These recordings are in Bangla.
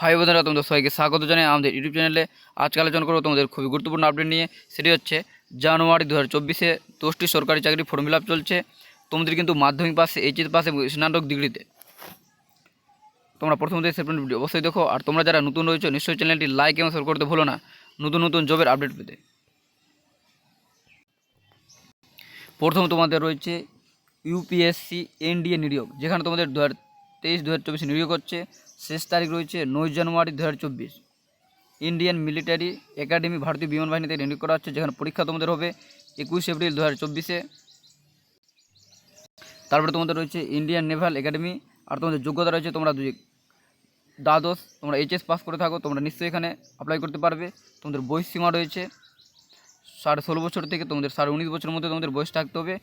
হাই বন্ধুরা, তোমাদের সবাইকে স্বাগত জানাই আমাদের ইউটিউব চ্যানেলে আজকে আলোচনা করব তোমাদের খুবই গুরুত্বপূর্ণ আপডেট নিয়ে। সেটি হচ্ছে, জানুয়ারি দু হাজার চব্বিশে দশটি সরকারি চাকরি ফর্ম ফিল চলছে। তোমাদের কিন্তু মাধ্যমিক পাশে এইচএস পাশে স্নাতক ডিগ্রিতে তোমরা প্রথমত সেপ্টেম্বর ভিডিও অবশ্যই দেখো। আর তোমরা যারা নতুন রয়েছে, নিশ্চয়ই চ্যানেলটি লাইক এবং শেয়ার করতে ভুলো না। নতুন নতুন জবের আপডেট পেতে। প্রথম তোমাদের রয়েছে ইউপিএসসি এনডিএ নিয়োগ। যেখানে তোমাদের দু হাজার তেইশ দু হাজার নিয়োগ হচ্ছে। শেষ তারিখ রয়েছে নয় জানুয়ারি দু হাজার চব্বিশ। ইন্ডিয়ান মিলিটারি একাডেমি ভারতীয় বিমান বাহিনীতে নিয়োগ করা হচ্ছে, যেখানে পরীক্ষা তোমাদের হবে একুশ এপ্রিল দু তারপরে তোমাদের রয়েছে ইন্ডিয়ান নেভাল একাডেমি, আর তোমাদের যোগ্যতা রয়েছে তোমরা দুই। দ্বাদশ, তোমরা এইচএস পাস করে থাকো, তোমরা নিশ্চয়ই এখানে অ্যাপ্লাই করতে পারবে। তোমাদের বয়স সীমা রয়েছে, সাড়ে ষোলো বছর থেকে তোমাদের, সাড়ে উনিশ বছরের মধ্যে তোমাদের বয়স থাকতে হবে।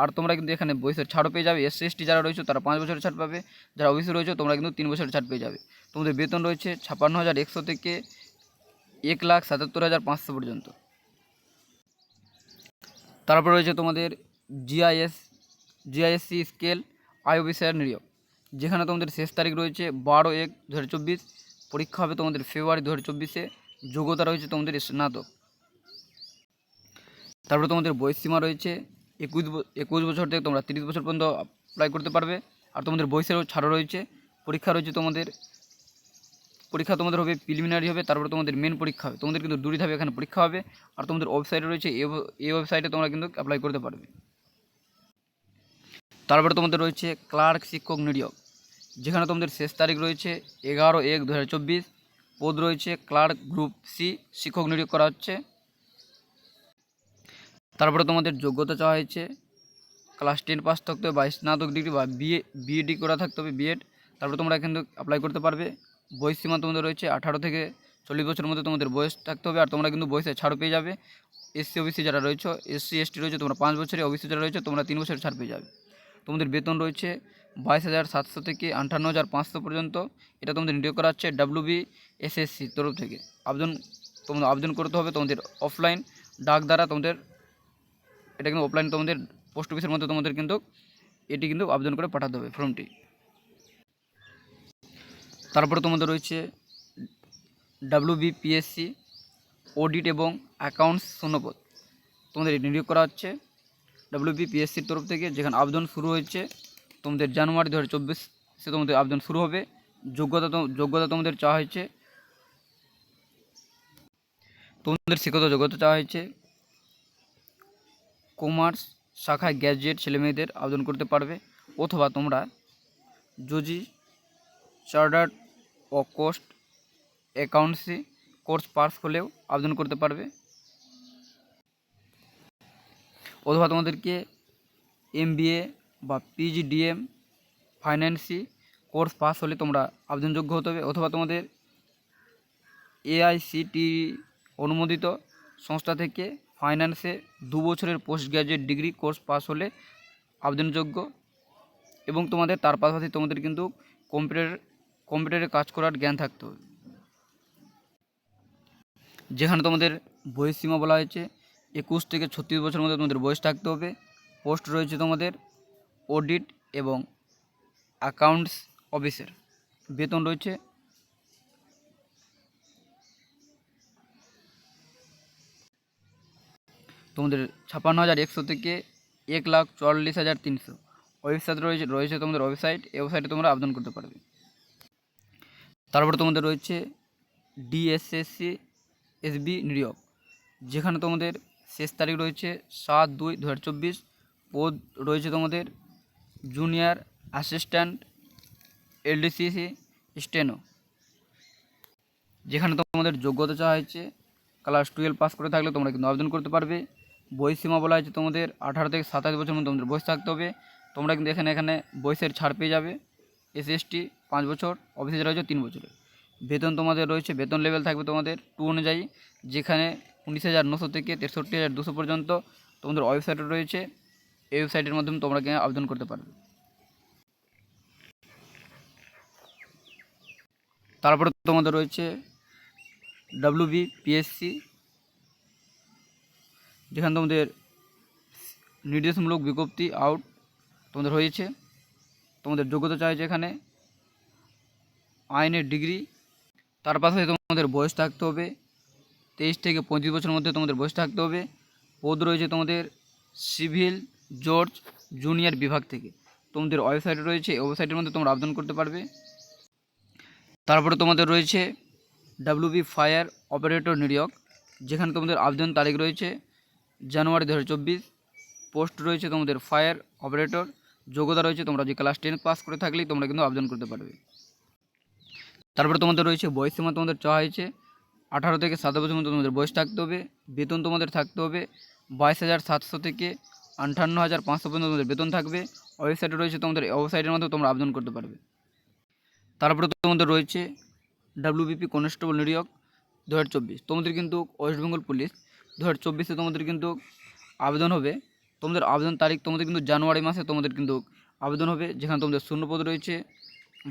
আর তোমরা কিন্তু এখানে বয়সের ছাড়ও পেয়ে যাবে এসসি এসটি যারা রয়েছে তারা পাঁচ বছরের ছাড় পাবে, যারা ওবিসি রয়েছে তোমরা কিন্তু তিন বছরের ছাড় পেয়ে যাবে। তোমাদের বেতন রয়েছে ছাপ্পান্ন হাজার একশো থেকে এক লাখ সাতাত্তর হাজার পাঁচশো পর্যন্ত। তারপর রয়েছে তোমাদের GIS GISC scale I officer নিয়োগ। যেখানে তোমাদের শেষ তারিখ রয়েছে বারো এক দু পরীক্ষা হবে তোমাদের ফেব্রুয়ারি দু হাজার চব্বিশে, যোগ্যতা রয়েছে তোমাদের স্নাতক। তারপরে তোমাদের বয়স সীমা রয়েছে একুশ একুশ বছর থেকে তোমরা তিরিশ বছর পর্যন্ত অ্যাপ্লাই করতে পারবে। আর তোমাদের বয়সেরও ছাড়ও রয়েছে। পরীক্ষা রয়েছে তোমাদের। পরীক্ষা তোমাদের হবে প্রিলিমিনারি হবে, তারপরে তোমাদের মেন পরীক্ষা হবে। তোমাদের কিন্তু দুটি ধাপে এখানে পরীক্ষা হবে। আর তোমাদের ওয়েবসাইটে রয়েছে এই ওয়েবসাইটে তোমরা কিন্তু অ্যাপ্লাই করতে পারবে। তারপরে তোমাদের রয়েছে ক্লার্ক শিক্ষক নিয়োগ যেখানে তোমাদের শেষ তারিখ রয়েছে এগারো এক দু হাজার চব্বিশ। পদ রয়েছে ক্লার্ক গ্রুপ সি শিক্ষক নিয়োগ করা হচ্ছে। তারপরে তোমাদের যোগ্যতা চাওয়া হয়েছে। ক্লাস টেন পাস থাকতে হবে বা স্নাতক ডিগ্রি বা বিএ বিএডি করা থাকতে হবে বিএড তারপরে তোমরা কিন্তু অ্যাপ্লাই করতে পারবে। বয়স সীমা তোমাদের রয়েছে আঠারো থেকে চল্লিশ বছরের মধ্যে তোমাদের বয়স থাকতে হবে, আর তোমরা কিন্তু বয়সে ছাড় পেয়ে যাবে। এসসি ওবিসি যারা রয়েছে এসসি এসটি রয়েছে, তোমরা পাঁচ বছরে ওবিসি যারা রয়েছে, তোমরা তিন বছরের ছাড় পেয়ে যাবে। তোমাদের বেতন রয়েছে বাইশ হাজার সাতশো থেকে আটান্ন হাজার পাঁচশো পর্যন্ত। এটা তোমাদের নিয়োগ করা হচ্ছে ডাব্লিউবি এসএসসি তরফ থেকে। আবেদন তোমাদের, আবেদন করতে হবে তোমাদের অফলাইন ডাক দ্বারা তোমাদের এটা কিন্তু অফলাইন তোমাদের পোস্ট অফিসের মধ্যে তোমাদের কিন্তু এটি কিন্তু আবেদন করে পাঠাতে হবে ফর্মটি তারপরে তোমাদের রয়েছে ডাব্লিউবিপিএসসি অডিট এবং অ্যাকাউন্টস শূন্যপদ তোমাদের এটি নিয়োগ করা হচ্ছে ডাব্লিউবিপিএসসির তরফ থেকে, যেখানে আবেদন শুরু হয়েছে তোমাদের জানুয়ারি দু হাজার তোমাদের আবেদন শুরু হবে। যোগ্যতা যোগ্যতা তোমাদের চাওয়া হয়েছে। তোমাদের শিক্ষত যোগ্যতা চাওয়া হয়েছে। কমার্স শাখায় গ্র্যাজুয়েট ছেলেমেয়েদের আবেদন করতে পারবে অথবা তোমরা যদি চার্টার্ড ও কোস্ট অ্যাকাউন্টসি কোর্স পাস হলেও আবেদন করতে পারবে। অথবা তোমাদেরকে এমবিএ বা পিজিডিএম, ফাইন্যান্সি কোর্স পাস হলে তোমরা আবেদনযোগ্য হতে হবে। অথবা তোমাদের এআইসিটি অনুমোদিত সংস্থা থেকে ফাইন্যান্সে দু বছরের post graduate degree course pass হলে আবেদনযোগ্য এবং তোমাদের তার পাশাপাশি তোমাদের কিন্তু কম্পিউটার, কম্পিউটারে কাজ করার জ্ঞান থাকতে হবে। যেখানে তোমাদের বয়স সীমা বলা হয়েছে, একুশ থেকে ছত্রিশ বছরের মধ্যে তোমাদের বয়স থাকতে হবে। পোস্ট রয়েছে তোমাদের অডিট এবং অ্যাকাউন্টস অফিসের। বেতন রয়েছে তোমাদের ছাপ্পান্ন হাজার একশো থেকে এক লাখ চুয়াল্লিশ হাজার তিনশো। ওয়েবসাইট রয়েছে রয়েছে তোমাদের ওয়েবসাইট এই ওয়েবসাইটে তোমরা আবেদন করতে পারবে। তারপরে তোমাদের রয়েছে ডিএসএসসি এসবি নিয়োগ যেখানে তোমাদের শেষ তারিখ রয়েছে সাত দুই দু হাজার চব্বিশ। পদ রয়েছে তোমাদের জুনিয়র অ্যাসিস্ট্যান্ট এলডিসিসি স্টেনো যেখানে তোমাদের যোগ্যতা চাওয়া হয়েছে ক্লাস টুয়েলভ পাস করে থাকলে তোমরা কিন্তু আবেদন করতে পারবে। বয়স সীমা বলা হয়েছে তোমাদের আঠারো থেকে সাতাশ বছর মধ্যে তোমাদের বয়স থাকতে হবে। তোমরা কিন্তু এখানে এখানে বয়সের ছাড় পেয়ে যাবে। এস এসটি পাঁচ বছর অফিসে রয়েছে তিন বছরের। বেতন তোমাদের রয়েছে, বেতন লেভেল থাকবে তোমাদের টু অনুযায়ী, যেখানে উনিশ হাজার নশো থেকে তেষট্টি হাজার দুশো পর্যন্ত তোমাদের ওয়েবসাইট রয়েছে। এই ওয়েবসাইটের মাধ্যমে তোমরা কিন্তু আবেদন করতে পারবে। তারপরে তোমাদের রয়েছে ডাব্লিউবি পিএসসি যেখানে তোমাদের নির্দেশমূলক বিজ্ঞপ্তি আউট তোমাদের হয়েছে। তোমাদের যোগ্যতা চাইছে এখানে। আইনের ডিগ্রি তার পাশাপাশি তোমাদের বয়স থাকতে হবে। তেইশ থেকে পঁয়ত্রিশ বছরের মধ্যে তোমাদের বয়স থাকতে হবে। পদ রয়েছে তোমাদের সিভিল জর্জ জুনিয়র বিভাগ থেকে। তোমাদের ওয়েবসাইট রয়েছে ওয়েবসাইটের মধ্যে তোমরা আবেদন করতে পারবে। তারপরে তোমাদের রয়েছে ডাব্লিউবি ফায়ার অপারেটর নিয়োগ যেখানে তোমাদের আবেদন তারিখ রয়েছে জানুয়ারি দু হাজার চব্বিশ, পোস্ট রয়েছে তোমাদের ফায়ার অপারেটর, যোগ্যতা রয়েছে তোমরা যে ক্লাস টেন পাস করে থাকলেই তোমরা কিন্তু আবেদন করতে পারবে। তারপরে তোমাদের রয়েছে বয়সীমা তোমাদের চাওয়া হয়েছে, আঠারো থেকে সাত বছর মধ্যে তোমাদের বয়স থাকতে হবে, বেতন তোমাদের থাকতে হবে, বাইশ হাজার সাতশো থেকে আটান্ন হাজার পাঁচশো পর্যন্ত তোমাদের বেতন থাকবে ওয়েবসাইটে রয়েছে তোমাদের ওয়েবসাইটের মাধ্যমে তোমরা আবেদন করতে পারবে। তারপরে তোমাদের রয়েছে ডাব্লিউবিপি কনস্টেবল নিয়োগ দু তোমাদের কিন্তু ওয়েস্ট বেঙ্গল পুলিশ দু হাজার চব্বিশে তোমাদের কিন্তু আবেদন হবে। তোমাদের আবেদন তারিখ তোমাদের কিন্তু জানুয়ারি মাসে তোমাদের কিন্তু আবেদন হবে, যেখানে তোমাদের শূন্যপদ রয়েছে।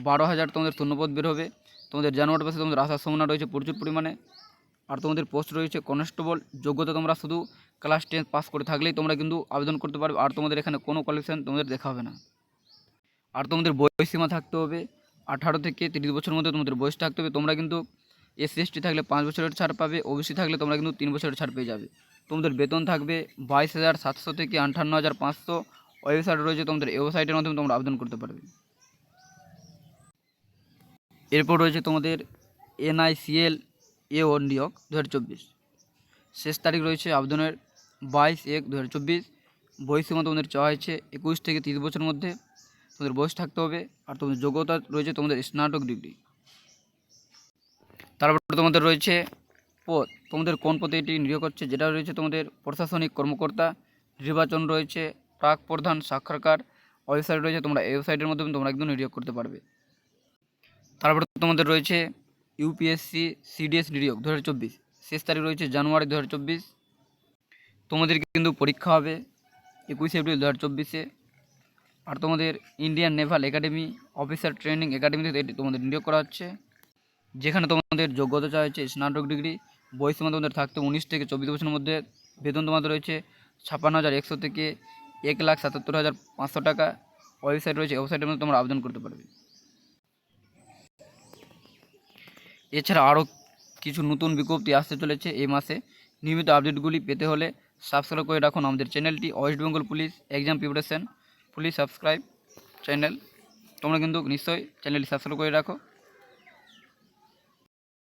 বারো হাজার তোমাদের শূন্যপদ বের হবে। তোমাদের জানুয়ারি মাসে তোমাদের আসার সম্ভাবনা রয়েছে প্রচুর পরিমাণে। আর তোমাদের পোস্ট রয়েছে কনস্টেবল যোগ্যতা তোমরা শুধু ক্লাস টেন পাস করে থাকলেই তোমরা কিন্তু আবেদন করতে পারবে। আর তোমাদের এখানে কোনো কোয়ালিফিকেশান তোমাদের দেখা হবে না। আর তোমাদের বয়সীমা থাকতে হবে, আঠারো থেকে তিরিশ বছরের মধ্যে তোমাদের বয়স থাকতে হবে। তোমরা কিন্তু এসসি এসটি থাকলে পাঁচ বছরের ছাড় পাবে, ওবিসি থাকলে তোমরা কিন্তু তিন বছরের ছাড় পেয়ে যাবে। তোমাদের বেতন থাকবে বাইশ হাজার সাতশো থেকে আটান্ন হাজার পাঁচশো। ওয়েবসাইট রয়েছে তোমাদের ওয়েবসাইটের মাধ্যমে তোমরা আবেদন করতে পারবে। এরপর রয়েছে তোমাদের এনআইসিএল এ ও নিয়োগ দু চব্বিশ। শেষ তারিখ রয়েছে আবেদনের বাইশ এক দু হাজার চব্বিশ বয়সীমা তোমাদের চাওয়া হয়েছে একুশ থেকে তিরিশ বছরের মধ্যে। তোমাদের বয়স থাকতে হবে আর তোমাদের যোগ্যতা রয়েছে তোমাদের স্নাতক ডিগ্রি। তারপর তোমাদের রয়েছে পদ তোমাদের কোন পদে এটি নিয়োগ হচ্ছে যেটা রয়েছে তোমাদের প্রশাসনিক কর্মকর্তা, নির্বাচন রয়েছে, প্রাক প্রধান, সাক্ষাৎকার। ওয়েবসাইট রয়েছে তোমরা, এই ওয়েবসাইটের মাধ্যমে তোমরা একদম নিয়োগ করতে পারবে। তারপরে তোমাদের রয়েছে ইউপিএসসি সিডিএস নিয়োগ দু হাজার চব্বিশ। শেষ তারিখ রয়েছে জানুয়ারি দু হাজার চব্বিশ। তোমাদের কিন্তু পরীক্ষা হবে একুশে এপ্রিল দু আর তোমাদের Indian naval academy officer training academy থেকে এটি তোমাদের নিয়োগ করা হচ্ছে। যেখানে তোমাদের যোগ্যতা চাওয়া হচ্ছে স্নাতক ডিগ্রি বয়সীমা তোমাদের থাকতে উনিশ থেকে চব্বিশ বছরের মধ্যে, বেতন তোমাদের রয়েছে ছাপ্পান্ন হাজার একশো থেকে এক লাখ সাতাত্তর হাজার পাঁচশো টাকা। ওয়েবসাইট রয়েছে, ওয়েবসাইটের মধ্যে তোমরা আবেদন করতে পারবে। এছাড়া আরও কিছু নতুন বিজ্ঞপ্তি আসতে চলেছে এই মাসে। নিয়মিত আপডেটগুলি পেতে হলে সাবস্ক্রাইব করে রাখুন আমাদের চ্যানেলটি, West Bengal police exam preparation. Police subscribe channel. তোমরা কিন্তু নিশ্চয়ই চ্যানেলটি সাবস্ক্রাইব করে রাখো।